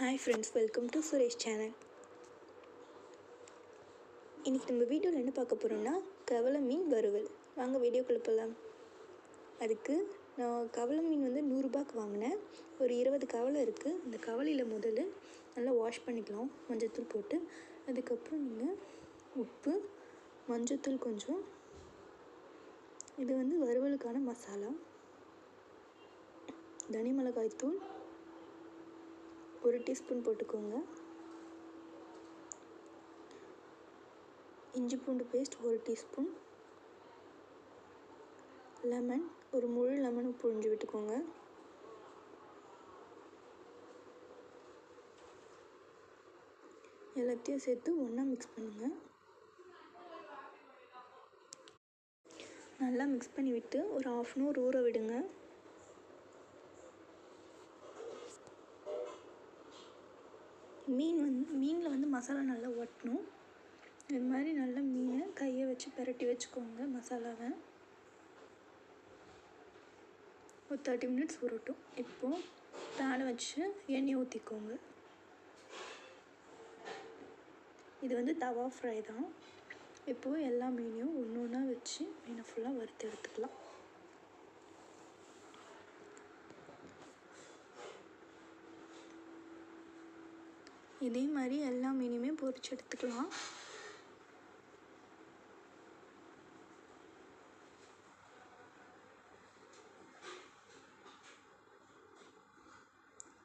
Hi friends welcome to Suresh channel இன்றைக்கி நம்ம வீடியோவில் என்ன பார்க்க போகிறோம்னா கவலை மீன் வறுவல். வாங்க வீடியோக்குள்ளே போகலாம் அதுக்கு நான் கவலை மீன் வந்து நூறுரூபாய்க்கு வாங்கினேன். ஒரு இருபது கவலை இருக்குது அந்த கவலையில் முதல்ல நல்லா வாஷ் பண்ணிக்கலாம். மஞ்சத்தூள் போட்டு. அதுக்கப்புறம் நீங்கள் உப்பு மஞ்சத்தூள் கொஞ்சம். இது வந்து வறுவலுக்கான மசாலா. தனி மிளகாய் தூள் ஒரு டீஸ்பூன் போட்டுக்கோங்க. இஞ்சி பூண்டு பேஸ்ட் ஒரு டீஸ்பூன். லெமன் ஒரு முழு லெமனும் புழிஞ்சு விட்டுக்கோங்க. எல்லாத்தையும் சேர்த்து ஒன்றா மிக்ஸ் பண்ணுங்கள் நல்லா மிக்ஸ் பண்ணி விட்டு ஒரு ஆஃப் அன் ஹவர் ஊற விடுங்க. மீன் வந்து மீனில் வந்து மசாலா நல்லா ஒட்டணும். இது மாதிரி நல்லா மீனை கையை வச்சு பிரட்டி வச்சுக்கோங்க மசாலாவை. ஒரு தேர்ட்டி மினிட்ஸ் உருட்டும் இப்போது பேனை வச்சு எண்ணெய் ஊற்றிக்கோங்க இது வந்து தவா ஃப்ரை தான். இப்போது எல்லா மீனையும் ஒன்று ஒன்றா வச்சு மீனை ஃபுல்லாக வறுத்து எடுத்துக்கலாம். இதே மாதிரி எல்லா மீனையுமே பொறிச்சு எடுத்துக்கலாம்.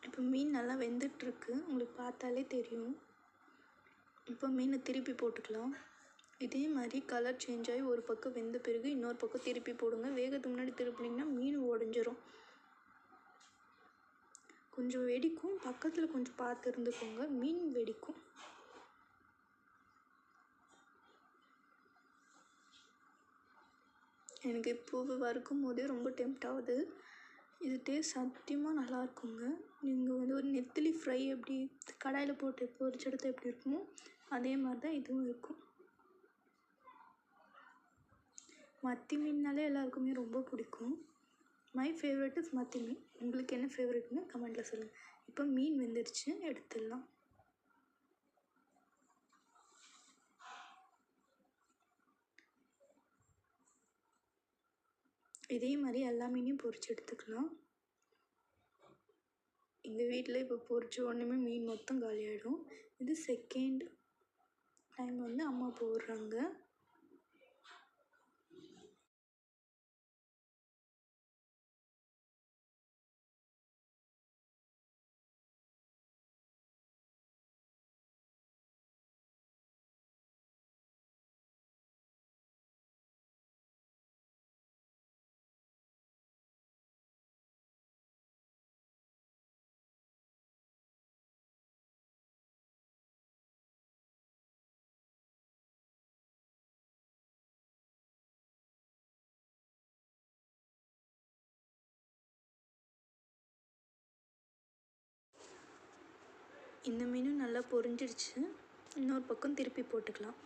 இப்போ மீன் நல்லா வெந்துட்டுருக்கு. உங்களுக்கு பார்த்தாலே தெரியும். இப்போ மீனை திருப்பி போட்டுக்கலாம். இதே மாதிரி கலர் சேஞ்ச் ஆகி ஒரு பக்கம் வெந்த பிறகு இன்னொரு பக்கம் திருப்பி போடுங்க. வேகத்துக்கு முன்னாடி திருப்பினீங்கன்னா மீன் உடஞ்சிரும். கொஞ்சம் வெடிக்கும். பக்கத்தில் கொஞ்சம் பார்த்து இருந்துக்கோங்க. மீன் வெடிக்கும். எனக்கு இப்போது வறுக்கும் போதே ரொம்ப டெம்ட் ஆகுது. இது டேஸ்ட் சத்தியமாக நல்லா இருக்குங்க. நீங்கள் வந்து ஒரு நெத்திலி ஃப்ரை எப்படி கடாயில் போட்டு ஒரு எடுத்து எப்படி இருக்குமோ அதே மாதிரி தான் இதுவும் இருக்கும். மத்தி மீன்னாலே எல்லாருக்குமே ரொம்ப பிடிக்கும். மை ஃபேவரட் இஸ் மத்தி மீன் உங்களுக்கு என்ன ஃபேவரட்னு கமெண்ட்டில் சொல்லுங்கள் இப்போ மீன் வெந்துருச்சு எடுத்துடலாம். இதே மாதிரி எல்லா மீனையும் பொறிச்சு எடுத்துக்கலாம். எங்கள் வீட்டில் இப்போ பொறிச்ச ஒன்றுமே மீன் மொத்தம் காலியாகிடும் இது செகண்ட் டைம் வந்து அம்மா போடுறாங்க. இந்த மீனும் நல்லா பொரிஞ்சிடுச்சு. இன்னொரு பக்கம் திருப்பி போட்டுக்கலாம்.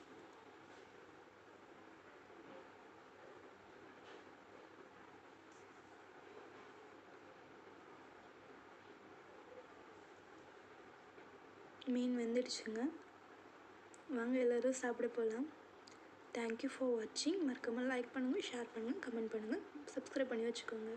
மீன் வெந்துடுச்சுங்க. வாங்க எல்லோரும் சாப்பிட போகலாம் தேங்க்யூ ஃபார் வாட்சிங் மறக்காமல் லைக் பண்ணுங்கள் ஷேர் பண்ணுங்கள் கமெண்ட் பண்ணுங்கள் சப்ஸ்கிரைப் பண்ணி வச்சுக்கோங்க.